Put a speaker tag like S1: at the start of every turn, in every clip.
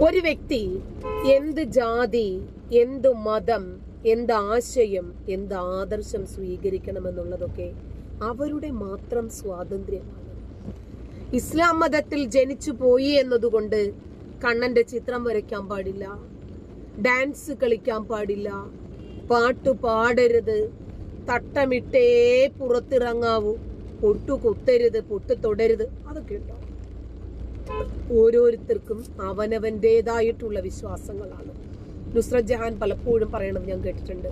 S1: ഒരു വ്യക്തി എന്ത് ജാതി എന്ത് മതം എന്ത് ആശയം എന്ത് ആദർശം സ്വീകരിക്കണമെന്നുള്ളതൊക്കെ അവരുടെ മാത്രം സ്വാതന്ത്ര്യമാണ്. ഇസ്ലാം മതത്തിൽ ജനിച്ചു പോയി എന്നതുകൊണ്ട് കണ്ണന്റെ ചിത്രം വരയ്ക്കാൻ പാടില്ല ഡാൻസ് കളിക്കാൻ പാടില്ല പാട്ട് പാടരുത് തട്ടമിട്ടേ പുറത്തിറങ്ങാവൂ പൊട്ടു കുത്തരുത് പൊട്ടു തൊടരുത് അതൊക്കെ ഉണ്ടാവും ഓരോരുത്തർക്കും അവനവന്റെതായിട്ടുള്ള വിശ്വാസങ്ങളാണ്. നുസ്രത് ജഹാൻ പലപ്പോഴും പറയണത് ഞാൻ കേട്ടിട്ടുണ്ട്.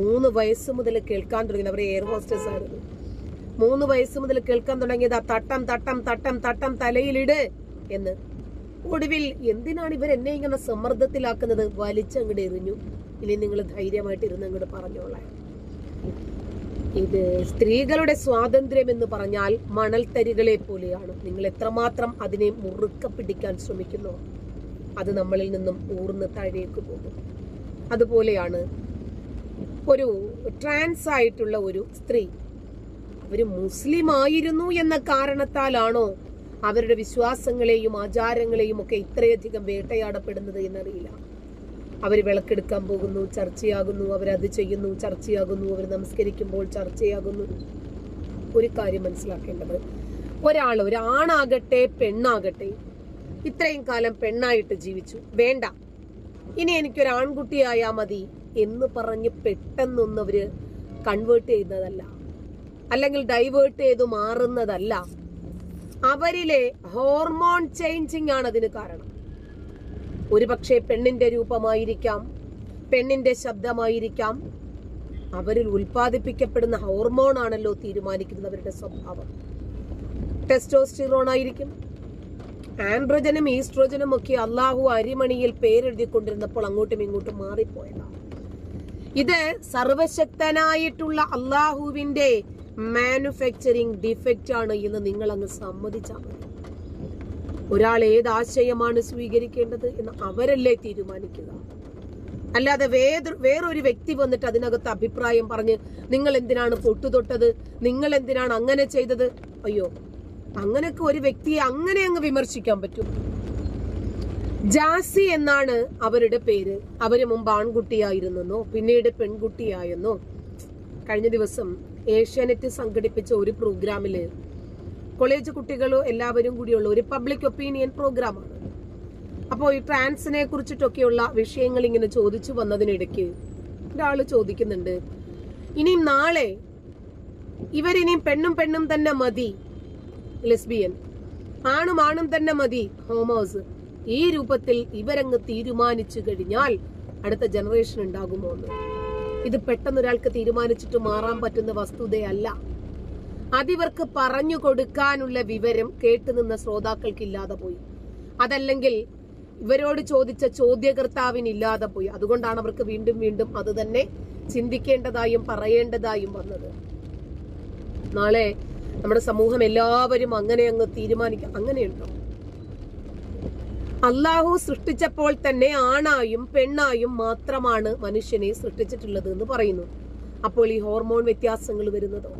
S1: മൂന്ന് വയസ്സ് മുതൽ കേൾക്കാൻ തുടങ്ങി അവർ എയർ ഹോസ്റ്റസ് ആയിരുന്നു. മൂന്ന് വയസ്സ് മുതൽ കേൾക്കാൻ തുടങ്ങിയത് ആ തട്ടം തട്ടം തട്ടം തട്ടം തലയിലിട് എന്ന്. ഒടുവിൽ എന്തിനാണ് ഇവർ എന്നെ ഇങ്ങനെ സമ്മർദ്ദത്തിലാക്കുന്നത്? വലിച്ചങ്ങോട്ട് എറിഞ്ഞു. ഇനി നിങ്ങൾ ധൈര്യമായിട്ട് ഇരുന്ന് അങ്ങോട്ട് പറഞ്ഞോളാം ഇത് സ്ത്രീകളുടെ സ്വാതന്ത്ര്യം എന്ന് പറഞ്ഞാൽ മണൽത്തരികളെ പോലെയാണ്. നിങ്ങൾ എത്രമാത്രം അതിനെ മുറുക്ക പിടിക്കാൻ ശ്രമിക്കുന്നു അത് നമ്മളിൽ നിന്നും ഊർന്ന് താഴേക്ക് പോകും. അതുപോലെയാണ് ഒരു ട്രാൻസ് ആയിട്ടുള്ള ഒരു സ്ത്രീ. അവർ മുസ്ലിം ആയിരുന്നു എന്ന കാരണത്താലാണോ അവരുടെ വിശ്വാസങ്ങളെയും ആചാരങ്ങളെയും ഒക്കെ ഇത്രയധികം വേട്ടയാടപ്പെടുന്നത് എന്നറിയില്ല. അവർ വിളക്കെടുക്കാൻ പോകുന്നു ചർച്ചയാകുന്നു അവരത് ചെയ്യുന്നു ചർച്ചയാകുന്നു അവർ നമസ്കരിക്കുമ്പോൾ ചർച്ചയാകുന്നു. ഒരു കാര്യം മനസ്സിലാക്കേണ്ടത് ഒരാൾ ഒരാണാകട്ടെ പെണ്ണാകട്ടെ ഇത്രയും കാലം പെണ്ണായിട്ട് ജീവിച്ചു. വേണ്ട. ഇനി എനിക്കൊരു ആൺകുട്ടിയായാ മതി എന്ന് പറഞ്ഞ് പെട്ടെന്നൊന്നും അവർ കൺവേർട്ട് ചെയ്യുന്നതല്ല അല്ലെങ്കിൽ ഡൈവേർട്ട് ചെയ്ത് മാറുന്നതല്ല. അവരിലെ ഹോർമോൺ ചേഞ്ചിങ് ആണ് അതിന് കാരണം. ഒരു പക്ഷേ പെണ്ണിന്റെ രൂപമായിരിക്കാം പെണ്ണിന്റെ ശബ്ദമായിരിക്കാം. അവരിൽ ഉൽപ്പാദിപ്പിക്കപ്പെടുന്ന ഹോർമോൺ ആണല്ലോ തീരുമാനിക്കുന്നത് അവരുടെ സ്വഭാവം. ടെസ്റ്റോസ്റ്റിറോൺ ആയിരിക്കും. ആൻഡ്രോജനും ഈസ്ട്രോജനും ഒക്കെ അള്ളാഹു അരിമണിയിൽ പേരെഴുതിക്കൊണ്ടിരുന്നപ്പോൾ അങ്ങോട്ടും ഇങ്ങോട്ടും മാറിപ്പോയതാണ്. ഇത് സർവശക്തനായിട്ടുള്ള അള്ളാഹുവിന്റെ മാനുഫാക്ചറിങ് ഡിഫക്റ്റ് ആണ് എന്ന് നിങ്ങൾ അങ്ങ് സമ്മതിച്ചാൽ മതി. ഒരാൾ ഏത് ആശയമാണ് സ്വീകരിക്കേണ്ടത് എന്ന് അവരല്ലേ തീരുമാനിക്കുക. അല്ലാതെ വേറെ വേറൊരു വ്യക്തി വന്നിട്ട് അതിനകത്ത് അഭിപ്രായം പറഞ്ഞ് നിങ്ങൾ എന്തിനാണ് പൊട്ടുതൊട്ടത്? നിങ്ങൾ എന്തിനാണ് അങ്ങനെ ചെയ്തത്? അയ്യോ അങ്ങനെയൊക്കെ ഒരു വ്യക്തിയെ അങ്ങനെ അങ്ങ് വിമർശിക്കാൻ പറ്റും. ജാസി എന്നാണ് അവരുടെ പേര്. അവർ മുമ്പ് ആൺകുട്ടിയായിരുന്നെന്നോ പിന്നീട് പെൺകുട്ടിയായെന്നോ. കഴിഞ്ഞ ദിവസം ഏഷ്യാനെറ്റ് സംഘടിപ്പിച്ച ഒരു പ്രോഗ്രാമിൽ കോളേജ് കുട്ടികളോ എല്ലാവരും കൂടിയുള്ള ഒരു പബ്ലിക് ഒപ്പീനിയൻ പ്രോഗ്രാമാണ് അപ്പോൾ ഈ ട്രാൻസിനെ കുറിച്ചിട്ടൊക്കെയുള്ള വിഷയങ്ങൾ ഇങ്ങനെ ചോദിച്ചു വന്നതിനിടയ്ക്ക് ഒരാൾ ചോദിക്കുന്നുണ്ട് ഇനിയും നാളെ ഇവരിനിയും പെണ്ണും പെണ്ണും തന്നെ മതി ലെസ്ബിയൻ. ആണും ആണും തന്നെ മതി ഹോമോസ് ഈ രൂപത്തിൽ ഇവരങ്ങ് തീരുമാനിച്ചു കഴിഞ്ഞാൽ അടുത്ത ജനറേഷൻ ഉണ്ടാകുമോ എന്ന്? ഇത് പെട്ടെന്ന് ഒരാൾക്ക് തീരുമാനിച്ചിട്ട് മാറാൻ പറ്റുന്ന വസ്തുതയല്ല. അതിവർക്ക് പറഞ്ഞു കൊടുക്കാനുള്ള വിവരം കേട്ടുനിന്ന ശ്രോതാക്കൾക്ക് ഇല്ലാതെ പോയി. അതല്ലെങ്കിൽ ഇവരോട് ചോദിച്ച ചോദ്യകർത്താവിന് ഇല്ലാതെ പോയി. അതുകൊണ്ടാണ് അവർക്ക് വീണ്ടും വീണ്ടും അത് തന്നെ ചിന്തിക്കേണ്ടതായും പറയേണ്ടതായും വന്നത്. നാളെ നമ്മുടെ സമൂഹം എല്ലാവരും അങ്ങനെ അങ്ങ് തീരുമാനിക്കാം. അങ്ങനെയുണ്ടോ? അള്ളാഹു സൃഷ്ടിച്ചപ്പോൾ തന്നെ ആണായും പെണ്ണായും മാത്രമാണ് മനുഷ്യനെ സൃഷ്ടിച്ചിട്ടുള്ളത് എന്ന് പറയുന്നു. അപ്പോൾ ഈ ഹോർമോൺ വ്യത്യാസങ്ങൾ വരുന്നതോ?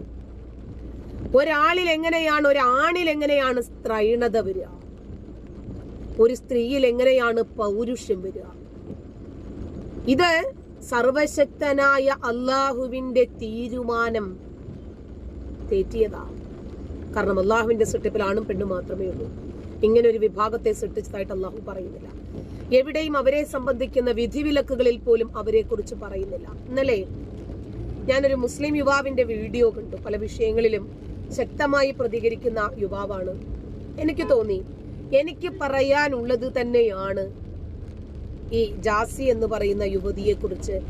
S1: ഒരാളിൽ എങ്ങനെയാണ് ഒരു എങ്ങനെയാണ് സ്ത്രൈണത വരിക? ഒരു സ്ത്രീയിൽ എങ്ങനെയാണ് പൗരുഷം വരിക? ഇത് സർവശക്തനായ അള്ളാഹുവിന്റെ തീരുമാനം തെറ്റിയതാണ് കാരണം അള്ളാഹുവിന്റെ സൃഷ്ടിപ്പിൽ ആണും പെണ്ണും മാത്രമേ ഉള്ളൂ. ഇങ്ങനെ ഒരു വിഭാഗത്തെ സൃഷ്ടിച്ചതായിട്ട് അള്ളാഹു പറയുന്നില്ല. എവിടെയും അവരെ സംബന്ധിക്കുന്ന വിധിവിലക്കുകളിൽ പോലും അവരെ കുറിച്ച് പറയുന്നില്ല. ഇന്നലെ ഞാനൊരു മുസ്ലിം യുവാവിന്റെ വീഡിയോ കണ്ടു. പല വിഷയങ്ങളിലും ശക്തമായി പ്രതികരിക്കുന്ന യുവാവാണ്. എനിക്ക് തോന്നി എനിക്ക് പറയാനുള്ളത് തന്നെയാണ്. ഈ ജാസി എന്ന് പറയുന്ന യുവതിയെ കുറിച്ച്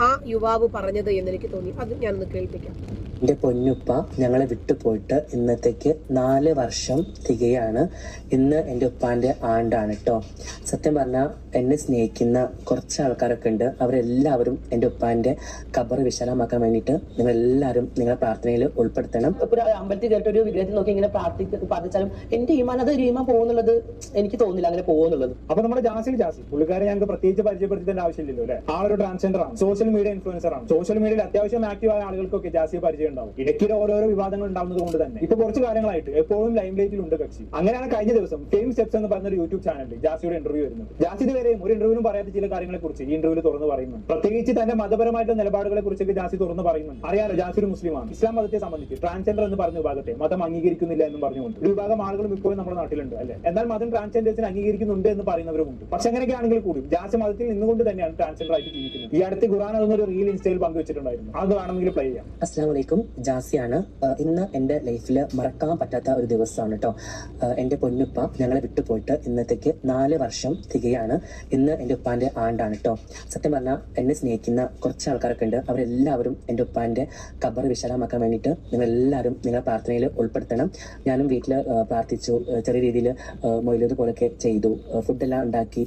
S1: ആ യുവാവ് പറഞ്ഞത് എന്ന് എനിക്ക് തോന്നി. അത് ഞാനൊന്ന് കേൾപ്പിക്കാം.
S2: എന്റെ പൊന്നുപ്പ ഞങ്ങളെ വിട്ടുപോയിട്ട് ഇന്നത്തേക്ക് നാല് വർഷം തികയാണ്. ഇന്ന് എന്റെ ഉപ്പാന്റെ ആണ്ടാണ് കേട്ടോ സത്യം പറഞ്ഞാൽ എന്നെ സ്നേഹിക്കുന്ന കുറച്ച് ആൾക്കാരൊക്കെ ഉണ്ട്. അവരെല്ലാവരും എന്റെ ഉപ്പാന്റെ ഖബർ വിശാലമാക്കാൻ വേണ്ടിയിട്ട് നിങ്ങൾ എല്ലാവരും നിങ്ങളെ പ്രാർത്ഥനയിൽ ഉൾപ്പെടുത്തണം.
S3: ഒരു അമ്പലത്തിൽ ഒരു വിഗ്രഹത്തിൽ നോക്കി ഇങ്ങനെ പ്രാർത്ഥിച്ച് പ്രാർത്ഥിച്ചാലും എന്റെ ഈമാൻ അത് ഒരു ഈമാൻ പോകുന്നുള്ളത് എനിക്ക് തോന്നില്ല അങ്ങനെ പോകുന്നുള്ളത്.
S4: അപ്പൊ നമ്മുടെ ജാസി ജാസി പുള്ളിക്കാരെ ഞങ്ങൾക്ക് പ്രത്യേകിച്ച് പരിചയപ്പെടുത്തേണ്ട ആവശ്യമില്ലല്ലോ അല്ലെ? ആളൊരു ട്രാൻസ്ജെൻഡർ ആണ്. സോഷ്യൽ മീഡിയ ഇൻഫ്ലുവൻസർ ആണ്. സോഷ്യൽ മീഡിയയിൽ അത്യാവശ്യം ആക്റ്റീവ് ആയ ആളുകൾക്കൊക്കെ ജാസിയെ പരിചയമുണ്ട് ഉണ്ടാവും. ഇടയ്ക്കിടെ ഓരോരോ വിവാദങ്ങൾ ഉണ്ടാവുന്നത് കൊണ്ട് തന്നെ. ഇപ്പൊ കുറച്ച് കാര്യങ്ങളായിട്ട് എപ്പോഴും ലൈം ലൈറ്റിൽ ഉണ്ട് കക്ഷി. അങ്ങനെയാണ് കഴിഞ്ഞ ദിവസം ഫെയിം സ്റ്റെപ്സ് എന്ന് പറഞ്ഞ ഒരു യൂട്യൂബ് ചാനലിൽ ജാസിയുടെ ഇന്റർവ്യൂ വരുന്നത്. ജാസി ഇതുവരെയും ഒരു ഇന്റർവ്യൂവിലും പറയാത്ത ചില കാര്യങ്ങളെ കുറിച്ച് ഈ ഇന്റർവ്യൂവിൽ തുറന്ന് പറയുന്നുണ്ട്. പ്രത്യേകിച്ച് തന്റെ മതപരമായിട്ടുള്ള നിലപാടുകളെ കുറിച്ചൊക്കെ ജാസി തുറന്ന് പറയുന്നുണ്ട്. അറിയാലോ ജാസി ഒരു മുസ്ലിമാണ്. ഇസ്ലാം മതത്തെ സംബന്ധിച്ച് ട്രാൻസ്ജെൻഡർ എന്ന് പറഞ്ഞ വിഭാഗത്തെ മതം അംഗീകരിക്കുന്നില്ല എന്നും പറഞ്ഞുകൊണ്ട്. ഒരു വിഭാഗം ആളുകളും ഇപ്പോഴും നമ്മുടെ നാട്ടിലുണ്ട് അല്ലെ? എന്നാൽ മതം ട്രാൻസ്ജെൻഡേഴ്സിന് അംഗീകരിക്കുന്നുണ്ട് എന്ന് പറയുന്നവരുമുണ്ട്. പക്ഷെ അങ്ങനെയൊക്കെ ആണെങ്കിൽ കൂടി ജാസി മതത്തിൽ നിന്നുകൊണ്ട് തന്നെയാണ് ട്രാൻസ്ജെൻഡർ ആയിട്ട് ജീവിക്കുന്നത്. ഈ അടുത്ത് ഖുറാൻ ഒരു റീൽ ഇൻസ്റ്റയിൽ പങ്കുവച്ചിട്ടുണ്ടായിരുന്നു. അത് വേണമെങ്കിൽ പ്ലേ ചെയ്യാം.
S2: അസ്സാം വലൈക്കും ജാസിയാണ്. ഏഹ് ഇന്ന് എന്റെ ലൈഫിൽ മറക്കാൻ പറ്റാത്ത ഒരു ദിവസമാണ് കേട്ടോ എന്റെ പൊന്നുപ്പ ഞങ്ങളെ വിട്ടുപോയിട്ട് ഇന്നത്തേക്ക് നാല് വർഷം തികയാണ്. ഇന്ന് എന്റെ ഉപ്പാന്റെ ആണ്ടാണ് കേട്ടോ സത്യം പറഞ്ഞാൽ എന്നെ സ്നേഹിക്കുന്ന കുറച്ച് ആൾക്കാരൊക്കെ ഉണ്ട്. അവരെല്ലാവരും എന്റെ ഉപ്പാന്റെ കബർ വിശാലമാക്കാൻ വേണ്ടിയിട്ട് നിങ്ങളെല്ലാവരും നിങ്ങളുടെ പ്രാർത്ഥനയിൽ ഉൾപ്പെടുത്തണം. ഞാനും വീട്ടിൽ പ്രാർത്ഥിച്ചു. ചെറിയ രീതിയിൽ മൊയിലത് പോലൊക്കെ ചെയ്തു. ഫുഡെല്ലാം ഉണ്ടാക്കി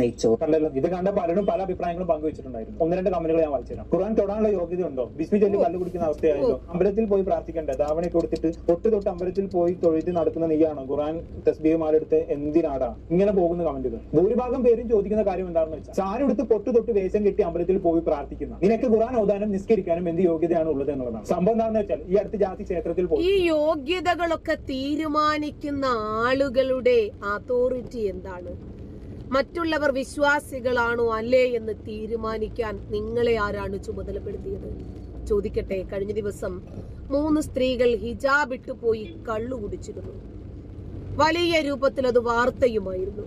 S2: നയിച്ചു
S4: ഇത് കണ്ട പലരും പല അഭിപ്രായങ്ങളും പങ്കുവച്ചിട്ടുണ്ടായിരുന്നു. ഒന്ന് രണ്ട് കമ്പനികൾ ഞാൻ വായിച്ചുതരാം. ഖുർആൻ തൊടാനുള്ള യോഗ്യത ഉണ്ടോ ബിസ്മി ചൊല്ലി കല്ല് കുടിക്കുന്ന അവസ്ഥയായല്ലോ. അമ്പലത്തിൽ പോയി പ്രാർത്ഥിക്കണ്ടേ? ധാവണി കൊടുത്തിട്ട് തൊട്ട് തൊട്ട് അമ്പലത്തിൽ പോയി തൊഴുതി നടക്കുന്ന നീയാണോ ഖുർആൻ തസ്ബീമാരെടുത്ത് എന്തിനാടാ ഇങ്ങനെ പോകുന്ന കമന്റുകൾ. ഭൂരിഭാഗം പേരും ചോദിക്കുന്ന കാര്യം എന്താണെന്ന് വെച്ചാൽ ചാരെടുത്ത് പൊട്ട് തൊട്ട് വേഷം കെട്ടി അമ്പലത്തിൽ പോയി പ്രാർത്ഥിക്കുന്നു. നിനക്ക് ഖുറാൻ ഓതാനും നിസ്കരിക്കാനും എന്ത് യോഗ്യതയാണ് ഉള്ളത് എന്നുള്ളതാണ്. സംഭവം എന്താണെന്ന് വെച്ചാൽ ഈ അടുത്ത് ജാതി ക്ഷേത്രത്തിൽ പോയി.
S1: ഈ യോഗ്യതകളൊക്കെ തീരുമാനിക്കുന്ന ആളുകളുടെ അതോറിറ്റി എന്താണ്? മറ്റുള്ളവർ വിശ്വാസികളാണോ അല്ലേ എന്ന് തീരുമാനിക്കാൻ നിങ്ങളെ ആരാണ് ചുമതലപ്പെടുത്തിയത്? ചോദിക്കട്ടെ? കഴിഞ്ഞ ദിവസം മൂന്ന് സ്ത്രീകൾ ഹിജാബ് ഇട്ടു പോയി കള്ളു കുടിച്ചിരുന്നു. വലിയ രൂപത്തിൽ അത് വാർത്തയുമായിരുന്നു.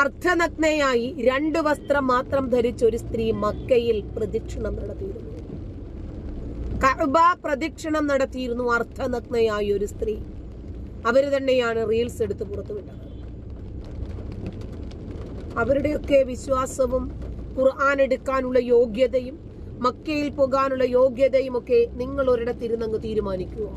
S1: അർദ്ധനഗ്നയായി രണ്ട് വസ്ത്രം മാത്രം ധരിച്ച ഒരു സ്ത്രീ മക്കയിൽ പ്രദക്ഷിണം നടത്തിയിരുന്നു. കഅബ പ്രദക്ഷിണം നടത്തിയിരുന്നു അർദ്ധനഗ്നയായ ഒരു സ്ത്രീ. അവർ തന്നെയാണ് റീൽസ് എടുത്ത് പുറത്തുവിട്ടത് അവരുടെയൊക്കെ വിശ്വാസവും ഖുർആൻ എടുക്കാനുള്ള യോഗ്യതയും മക്കയിൽ പോകാനുള്ള യോഗ്യതയുമൊക്കെ നിങ്ങൾ ഒരിടത്തിരുന്നങ്ങ് തീരുമാനിക്കുമോ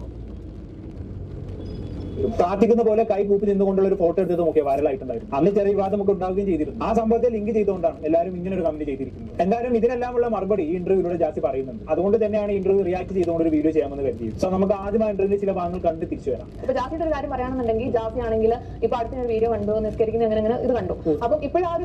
S4: പ്രാർത്ഥിക്കുന്ന പോലെ കൈ കൂപ്പി നിന്നുകൊണ്ടുള്ള ഒരു ഫോട്ടോ എടുത്തതും ഒക്കെ വൈറലായിട്ടുണ്ടായിരുന്നു. അന്ന് ചെറിയ വിവാദം ഒക്കെ ഉണ്ടാവുകയും ചെയ്തിരുന്നു. ആ സംഭവത്തെ ലിങ്ക് ചെയ്തുകൊണ്ടാണ് എല്ലാവരും ഇങ്ങനെ ഒരു കമന്റ് ചെയ്തിരിക്കുന്നത്. എന്തായാലും ഇതിനെല്ലാമുള്ള മറുപടി ഈ ഇന്റർവ്യൂലൂടെ ജാസ്തി പറയുന്നുണ്ട്. അതുകൊണ്ട് തന്നെയാണ് ഇന്റർവ്യൂ റിയാക്ട് ചെയ്തുകൊണ്ട് ഒരു വീഡിയോ ചെയ്യാമെന്ന് കരുതി സോ നമുക്ക് ആദ്യം ആ ഇന്റർവ്യൂവിലെ ചില ഭാഗങ്ങൾ കണ്ട് തിരിച്ചു വരാം.
S3: ഇപ്പൊ ജാസിയുടെ ഒരു കാര്യം പറയുകയാണെന്നുണ്ടെങ്കിൽ ജാസി ആണെങ്കിൽ ഇപ്പൊ അടുത്ത ഞാൻ വീഡിയോ കണ്ടു നിസ്കരിക്കുന്ന അങ്ങനെ അങ്ങനെ ഇത് കണ്ടു. അപ്പൊ ഇപ്പോഴും ആ ഒരു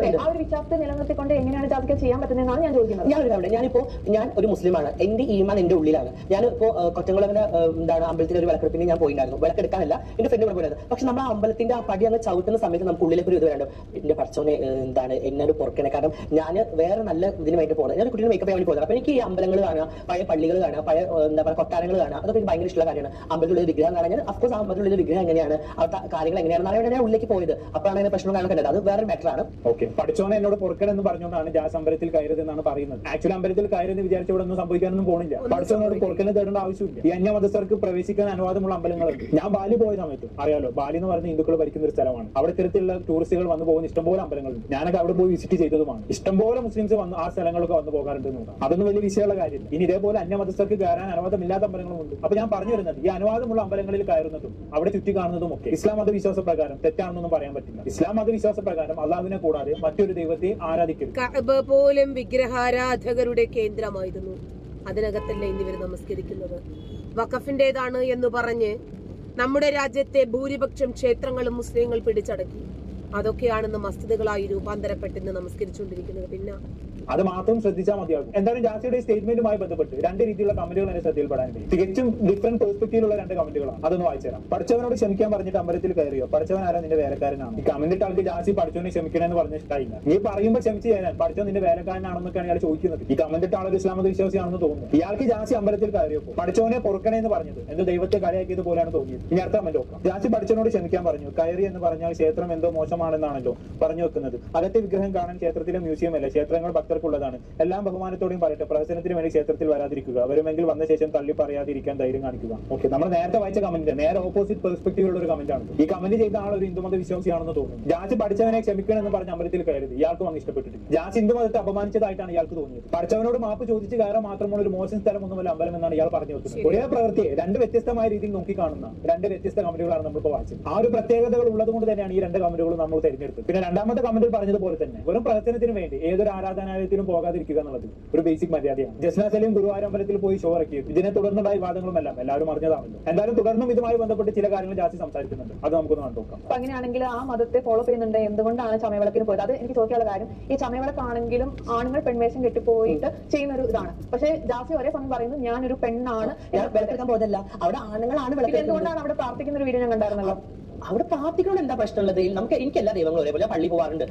S3: അതെ, ആ ഒരു വിശ്വാസത്തെ നിലനിർത്തിക്കൊണ്ട് എങ്ങനെയാണ് ജാസിക്ക് ചെയ്യാൻ പറ്റുന്നതെന്നാണ് ഞാൻ ചോദിക്കുന്നത്.
S5: ഞാൻ കാര്യം ഞാനിപ്പോ ഞാൻ ഒരു മുസ്ലിമാണ്. എന്റെ ഈമാൻ എന്റെ ഉള്ളിലാണ്. ഞാൻ ഇപ്പോ കൊറ്റംകുളങ്ങനെ എന്താണ് അമ്പലത്തിൽ ഒരു വിളക്കെടുപ്പിന് ഞാൻ പോയിട്ടുണ്ടായിരുന്നു വിളക്കെടുക്കാനല്ല എന്റെ ഫ്രണ്ട് കൂടെ പോയത് പക്ഷെ നമ്മൾ അമ്പലത്തിന്റെ ആ പടി അങ്ങ് ചവിട്ടുന്ന സമയത്ത് നമുക്ക് ഉള്ളിലേക്ക് ഒരു ഇത് വേണ്ട എന്റെ പടച്ചോനെ ഏഹ്, എന്താണ് എന്നോട് പുറക്കണേ. കാരണം ഞാൻ വേറെ നല്ല ഇതിന് വേണ്ടി പോകുന്നത് ഞാൻ കുട്ടിയുടെ മേക്കപ്പ് വേണ്ടി പോകുന്നത് അപ്പൊ എനിക്ക് ഈ അമ്പലങ്ങൾ കാണുക പഴയ പള്ളികൾ കാണുക പഴയ എന്താ പറയുക കൊട്ടാരങ്ങൾ കാണുക അതൊക്കെ എനിക്ക് ഭയങ്കര ഇഷ്ടമുള്ള കാര്യമാണ്. അമ്പലത്തിലുള്ള വിഗ്രഹം കാണാൻ ഞാൻ അഫ്കോഴ്സ് അമ്പലത്തിലുള്ള വിഗ്രഹം എങ്ങനെയാണ് അവിടുത്തെ കാര്യങ്ങൾ എങ്ങനെയാണെന്ന് അറിയാൻ ഞാൻ ഉള്ളിലേക്ക് പോയത്. അപ്പോഴാണ് അതിന്റെ പ്രശ്നം കാണാൻ കണ്ടത്. അത് വേറെ മാറ്റർ ആണ്.
S4: ഓക്കെ പഠിച്ചോനെ എന്നോട് പുറക്കണം എന്ന് പറഞ്ഞുകൊണ്ടാണ് ജാസ് അമ്പലത്തിൽ കയറിയത് എന്നാണ് പറയുന്നത്. ആക്ച്വലി അമ്പലത്തിൽ കയറിയെന്ന് വിചാരിച്ച ഇവിടെ ഒന്നും സംഭവിക്കാനൊന്നും പോണില്ല. പഠിച്ചോനോട് പൊറുക്കലിന് തേടേണ്ട ആവശ്യമില്ല. ഈ അന്യ മതസ്ഥർക്ക് പ്രവേശിക്കാൻ അനുവാദമുള്ള അമ്പലങ്ങളുണ്ട് ഞാൻ ബാലി പോയ സമയത്ത് അറിയാലോ ബാലി എന്ന് പറയുന്ന ഹിന്ദുക്കൾ ഭരിക്കുന്ന ഒരു സ്ഥലമാണ്. അവിടെ ഇത്തരത്തിലുള്ള ടൂറിസ്റ്റുകൾ വന്നു പോകുന്ന ഇഷ്ടംപോലെ അമ്പലങ്ങളുണ്ട്. ഞാനൊക്കെ അവിടെ പോയി വിസിറ്റ് ചെയ്തതുമാണ്. ഇഷ്ടംപോലെ മുസ്ലിംസ് വന്ന് ആ സ്ഥലങ്ങളൊക്കെ വന്നു പോകാറുണ്ട് അതൊന്നും വലിയ വിഷയമുള്ള കാര്യമില്ല. ഇനി ഇതേപോലെ അന്യമതസ്ഥർക്ക് കയറാൻ അനുവാദമില്ലാത്ത അമ്പലങ്ങളുമുണ്ട് അപ്പൊ ഞാൻ പറഞ്ഞു വരുന്നത് ഈ അനുവാദമുള്ള അമ്പലങ്ങളിൽ കയറുന്നതും അവിടെ ചുറ്റി കാണുന്നതും ഒക്കെ ഇസ്ലാം മതവിശ്വാസ പ്രകാരം തെറ്റാണെന്നൊന്നും പറയാൻ പറ്റില്ല. ഇസ്ലാം മതവിശ്വാസ പ്രകാരം അള്ളാഹുവിനെ കൂടാതെ മറ്റൊരു ദൈവത്തെ ആരാധിക്കരുത്.
S1: കഅബ പോലും വിഗ്രഹാരാധകരുടെ കേന്ദ്രമായിരുന്നു. അതിനകത്തല്ലേ ഇന്നിവർ നമസ്കരിക്കുന്നത്? വഖഫിന്റേതാണ് എന്ന് പറഞ്ഞ് നമ്മുടെ രാജ്യത്തെ ഭൂരിപക്ഷം ക്ഷേത്രങ്ങളും മുസ്ലിങ്ങൾ പിടിച്ചടക്കി. അതൊക്കെയാണെന്ന് മസ്ജിദുകളായി രൂപാന്തരപ്പെട്ടിന്ന് നമസ്കരിച്ചുകൊണ്ടിരിക്കുന്നത്. പിന്നെ
S4: അത് മാത്രം ശ്രദ്ധിച്ചാൽ മതിയാകും. എന്തായാലും ജാസിയുടെ സ്റ്റേറ്റ്മെന്റുമായി ബന്ധപ്പെട്ട് രണ്ട് രീതിയിലുള്ള കമന്റുകൾ എന്നെ ശ്രദ്ധയിൽപ്പെടാനുണ്ട് തികച്ചും ഡിഫറെന്റ് പെർസ്പെക്റ്റീവിലുള്ള രണ്ട് കമന്റുകളാണ്. അതൊന്ന് വായിച്ചുതരാം പഠിച്ചവനോട് ക്ഷമിക്കാൻ പറഞ്ഞിട്ട് അമ്പലത്തിൽ കയറിയോ? പഠിച്ചവൻ ആരാ നിന്റെ വേലക്കാരനാണ്? ഈ കമന്റിട്ട് ആൾക്ക് ജാസി പഠിച്ചവനെ ക്ഷമിക്കണമെന്ന് പറഞ്ഞ ഇഷ്ടമായില്ല നീ പറയുമ്പോൾ ക്ഷമിച്ച് കഴിഞ്ഞാൽ പഠിച്ചവൻ നിന്റെ വേലക്കാരനാണെന്നൊക്കെയാണ് ഇയാൾ ചോദിക്കുന്നത്. ഈ കമന്റിട്ട് ആളൊരു ഇസ്ലാമത വിശ്വാസിയാണെന്ന് തോന്നുന്നു. ഇയാൾക്ക് ജാസി അമ്പലത്തിൽ കയറിയപ്പോൾ പഠിച്ചവനെ പൊറുക്കണേ എന്ന് പറഞ്ഞത്. എന്തോ ദൈവത്തെ കളിയാക്കിയത് പോലെയാണ് തോന്നിയത്. ഇനി അർത്ഥം കമന്റ് നോക്കാം. ജാസി പഠിച്ചവനോട് ക്ഷമിക്കാൻ പറഞ്ഞു. കയറി എന്ന് പറഞ്ഞാൽ ക്ഷേത്രം എന്തോ മോശമാണെന്നാണല്ലോ പറഞ്ഞു വെക്കുന്നത്. അകത്തെ വിഗ്രഹം കാണാൻ ക്ഷേത്രത്തിലെ മ്യൂസിയം അല്ല ക്ഷേത്രങ്ങൾ ഭക്തർക്കുള്ളതാണ്. എല്ലാം ബഹുമാനത്തോടെയും പറയട്ടെ പ്രഹസനത്തിന് വേണ്ടി ക്ഷേത്രത്തിൽ വരാതിരിക്കുക. വരുമെങ്കിൽ വന്ന ശേഷം തള്ളി പറയാതിരിക്കാൻ ധൈര്യം കാണിക്കുക. ഓക്കെ നമ്മൾ നേരത്തെ വായിച്ച കമന്റ് നേരെ ഓപ്പോസിറ്റ് പെർസ്പെക്ടീവിലുള്ള ഒരു കമന്റ് ആണ്. ഈ കമന്റ് ചെയ്ത ആൾ ഒരു ഹിന്ദുമത വിശ്വാസിയാണെന്ന് തോന്നുന്നു. ജാസ് പഠിച്ചവനെ ക്ഷമിക്കണം എന്ന് പറഞ്ഞ അമ്പലത്തിൽ കയറിയത്. ഇയാൾക്ക് വന്ന് ഇഷ്ടപ്പെട്ടിട്ടില്ല. ജാസ് ഹിന്ദു മതത്തെ അപമാനിച്ചതായിട്ടാണ് ഇയാൾക്ക് തോന്നിയത്. പഠിച്ചവനോട് മാപ്പ് ചോദിച്ച് കയറാൻ മാത്രമുള്ള ഒരു മോശം സ്ഥലം ഒന്നുമല്ല അമ്പലം എന്നാണ് ഇയാൾ പറഞ്ഞു വെക്കുന്നത്. ഒരേ പ്രവൃത്തിയെ രണ്ട് വ്യത്യസ്തമായ രീതിയിൽ നോക്കി കാണുന്ന രണ്ട് വ്യത്യസ്ത കമന്റുകളാണ് നമ്മളിപ്പോൾ വായിച്ചത്. ആ ഒരു പ്രത്യേകതകൾ ഉള്ളത് കൊണ്ട് തന്നെയാണ് ഈ രണ്ട് കമന്റുകളും നമ്മൾ തിരഞ്ഞെടുത്തത് പിന്നെ രണ്ടാമത്തെ കമന്റിൽ പറഞ്ഞതുപോലെ തന്നെ വെറും പ്രവർത്തനത്തിന് വേണ്ടി ഏതൊരു ആരാധനാലയത്തിലും പോകാതിരിക്കുക എന്നുള്ളത് ഒരു ബേസിക് മര്യാദയാണ്. ജസ്ന സലീം ഗുരുവായൂർ അമ്പലത്തിൽ പോയി ഷോ ഇറക്കിയത്. ഇതിനെ തുടർന്നുണ്ടായ വിവാദങ്ങളും എല്ലാം എല്ലാവരും അറിഞ്ഞതാണല്ലോ. എന്തായാലും തുടർന്നും ഇതുമായി ബന്ധപ്പെട്ട് ചില കാര്യങ്ങൾ ജാസ്തി സംസാരിക്കുന്നുണ്ട്. അത് നമുക്കൊന്ന് കണ്ടുനോക്കാം
S3: അപ്പൊ അങ്ങനെയാണെങ്കിൽ ആ മതത്തെ ഫോളോ ചെയ്യുന്നുണ്ട് എന്തുകൊണ്ടാണ് ചമയവിളക്കിന് പോയത്? അത് എനിക്ക് ചോദിക്കാനുള്ള കാര്യം ഈ ചമയവിളക്കാണെങ്കിലും ആണുങ്ങൾ പെൺവേഷം കെട്ടിപ്പോയിട്ട് ചെയ്യുന്ന ഒരു ഇതാണ്. പക്ഷേ ജാസി ഒരേ സമയം പറയുന്നു ഞാനൊരു പെണ്ണാണ്
S5: വിളക്കെടുക്കാൻ പോകുന്നില്ല അവിടെ ആണുങ്ങളാണ് വിളക്കെടുക്കുന്നത്.
S3: എന്തുകൊണ്ടാണ് അവിടെ പ്രാർത്ഥിക്കുന്ന ഒരു വീഡിയോ ഞാൻ കണ്ടായിരുന്നല്ലോ
S5: അവിടെ പ്രാർത്ഥിക്കണം എന്താ പ്രശ്നമുള്ളത്? നമുക്ക് എനിക്ക് എല്ലാ ദൈവങ്ങളും ഒരേപോലെ പള്ളി പോകാറുണ്ട്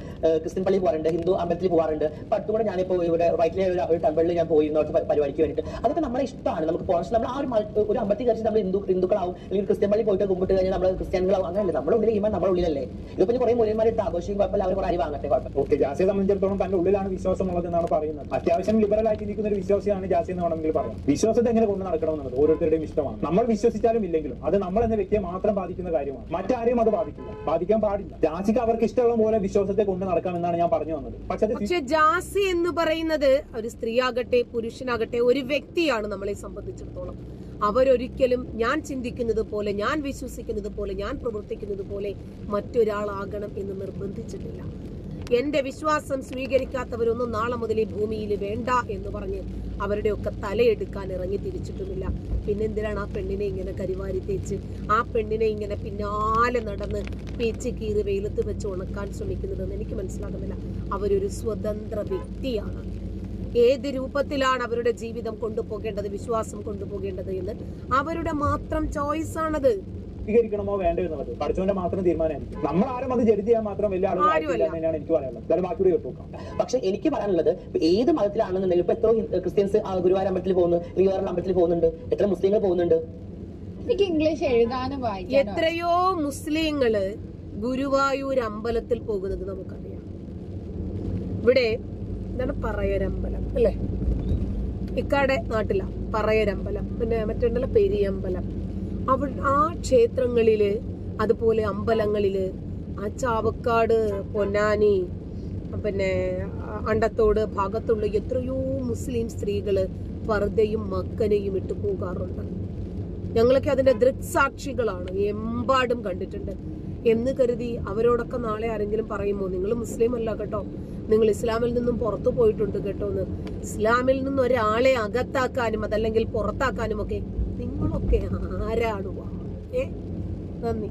S5: ക്രിസ്ത്യൻ പള്ളി പോകാറുണ്ട് ഹിന്ദു അമ്പലത്തിൽ പോകാറുണ്ട് ഇപ്പൊ അടുത്തുകൂടെ ഞാനിപ്പോ ഇവിടെ വൈറ്റിലെ ഒരു ടെമ്പിളിൽ ഞാൻ പോയി അവിടുത്തെ പരിപാടിക്ക് വേണ്ടിയിട്ട് അതൊക്കെ നമ്മളെ ഇഷ്ടമാണ് നമുക്ക് പോകാൻ നമ്മൾ ആ ഒരു ഒരു അമ്പലത്തിൽ കഴിച്ച് നമ്മൾ ഹിന്ദു ഹിന്ദുക്കളാവും. അല്ലെങ്കിൽ ക്രിസ്ത്യൻ പള്ളി പോയിട്ട് കുമ്പിട്ട് കഴിഞ്ഞാൽ നമ്മൾ ക്രിസ്ത്യാനികളാവും. അങ്ങനെയല്ല. നമ്മുടെ ഉള്ളിൽ ഈമാൻ നമ്മുടെ ഉള്ളിലല്ലേ. ഇതിപ്പോ കുറെ മൂല്യന്മാരിട്ട് ആഘോഷിക്കും. കുഴപ്പമില്ല. അവർ കുറെ വാങ്ങട്ടെ.
S4: ഓക്കെ ജാസിയെ സംബന്ധിച്ചിടത്തോളം തന്റെ ഉള്ളിലാണ് വിശ്വാസം എന്നാണ് പറയുന്നത്. അത്യാവശ്യം ലിബറൽ ഇരിക്കുന്ന ഒരു വിശ്വാസിയാണ് ജാസി എന്ന് വേണമെങ്കിൽ പറയാം. വിശ്വാസത്തെ എങ്ങനെ കൊണ്ട് എന്നുള്ളത് ഓരോരുത്തരുടെയും ഇഷ്ടമാണ്. നമ്മൾ വിശ്വസിച്ചാലും ഇല്ലെങ്കിലും അത് നമ്മൾ എന്ന വ്യക്തിയെ മാത്രം ബാധിക്കുന്ന കാര്യമാണ്. മറ്റാരെയും അത് ബാധിക്കില്ല. ബാധിക്കാൻ പാടില്ല. ജാസിക്ക് അവർക്ക് ഇഷ്ടമുള്ള പോലെ വിശ്വാസത്തെ കൊണ്ട് നടക്കാം എന്നാണ് ഞാൻ പറഞ്ഞു വന്നത്. പക്ഷെ
S1: ജാസി എന്ന് പറയുന്നത് ഒരു സ്ത്രീയാകട്ടെ പുരുഷനാകട്ടെ ഒരു വ്യക്തിയാണ് നമ്മളെ സംബന്ധിച്ചിടത്തോളം. അവരൊരിക്കലും ഞാൻ ചിന്തിക്കുന്നത് പോലെ ഞാൻ വിശ്വസിക്കുന്നത് പോലെ ഞാൻ പ്രവർത്തിക്കുന്നത് പോലെ മറ്റൊരാളാകണം എന്ന് നിർബന്ധിച്ചിട്ടില്ല. എന്റെ വിശ്വാസം സ്വീകരിക്കാത്തവരൊന്നും നാളെ മുതൽ ഈ ഭൂമിയിൽ വേണ്ട എന്ന് പറഞ്ഞ് അവരുടെയൊക്കെ തലയെടുക്കാൻ ഇറങ്ങി തിരിച്ചിട്ടുമില്ല. പിന്നെന്തിനാണ് ആ പെണ്ണിനെ ഇങ്ങനെ കരിവാരി തേച്ച് ആ പെണ്ണിനെ ഇങ്ങനെ പിന്നാലെ നടന്ന് പേച്ച് കീറി വെയിലത്ത് വെച്ച് ഉണക്കാൻ ശ്രമിക്കുന്നതെന്ന് എനിക്ക് മനസ്സിലാകുന്നില്ല. അവരൊരു സ്വതന്ത്ര വ്യക്തിയാണ്. ഏത് രൂപത്തിലാണ് അവരുടെ ജീവിതം കൊണ്ടുപോകേണ്ടത് വിശ്വാസം കൊണ്ടുപോകേണ്ടത് എന്ന് അവരുടെ മാത്രം ചോയ്സ് ആണത്
S4: സ്വീകരിക്കണമോ വേണ്ടോ എന്നുള്ളത്? പഠിച്ചവന്റെ മാത്രം തീരുമാനമായിരിക്കും. നമ്മൾ ആരും അത് ജഡ്ജ് ചെയ്യാൻ മാത്രം വലിയ ആളുകൾ. തന്നെയാണ് എനിക്ക് പറയാനുള്ളത്. എന്തായാലും ബാക്കിയോട് കേട്ടോക്കാം
S5: പക്ഷെ എനിക്ക് പറയാനുള്ളത് ഏത് മതത്തിലാണെന്നുണ്ടെങ്കിലും ഇപ്പൊ എത്ര ക്രിസ്ത്യൻസ് ആ ഗുരുവായൂർ അമ്പലത്തിൽ പോകുന്നു അല്ലെങ്കിൽ വേറെ അമ്പലത്തിൽ പോകുന്നുണ്ട് എത്ര മുസ്ലിങ്ങൾ പോകുന്നുണ്ട്?
S6: എനിക്ക് ഇംഗ്ലീഷ് എഴുതാനും വായിക്കാനും
S1: എത്രയോ മുസ്ലിങ്ങൾ ഗുരുവായൂർ അമ്പലത്തിൽ പോകുന്നത് നമുക്കറിയാം. ഇവിടെ എന്താണ് പറയരമ്പലം അല്ലേ? ഇക്കാടെ നാട്ടില പറയരമ്പലം. പിന്നെ മറ്റുണ്ടല്ലോ പെരിയമ്പലം. അവ ആ ക്ഷേത്രങ്ങളിൽ അതുപോലെ അമ്പലങ്ങളിൽ ആ ചാവക്കാട് പൊന്നാനി പിന്നെ അണ്ടത്തോട് ഭാഗത്തുള്ള എത്രയോ മുസ്ലിം സ്ത്രീകൾ പർദ്ദയും മക്കനെയും ഇട്ട് പോകാറുണ്ട്. ഞങ്ങളൊക്കെ അതിന്റെ ദൃക്സാക്ഷികളാണ്. എമ്പാടും കണ്ടിട്ടുണ്ട്. എന്ന് കരുതി അവരോടൊക്കെ നാളെ ആരെങ്കിലും പറയുമോ നിങ്ങൾ മുസ്ലിം അല്ല കേട്ടോ. നിങ്ങൾ ഇസ്ലാമിൽ നിന്നും പുറത്തു പോയിട്ടുണ്ട് കേട്ടോ എന്ന്. ഇസ്ലാമിൽ നിന്ന് ഒരാളെ അകത്താക്കാനും അതല്ലെങ്കിൽ പുറത്താക്കാനും ഒക്കെ നിങ്ങളൊക്കെ ആരാണ് വാ? ഏ നന്ദി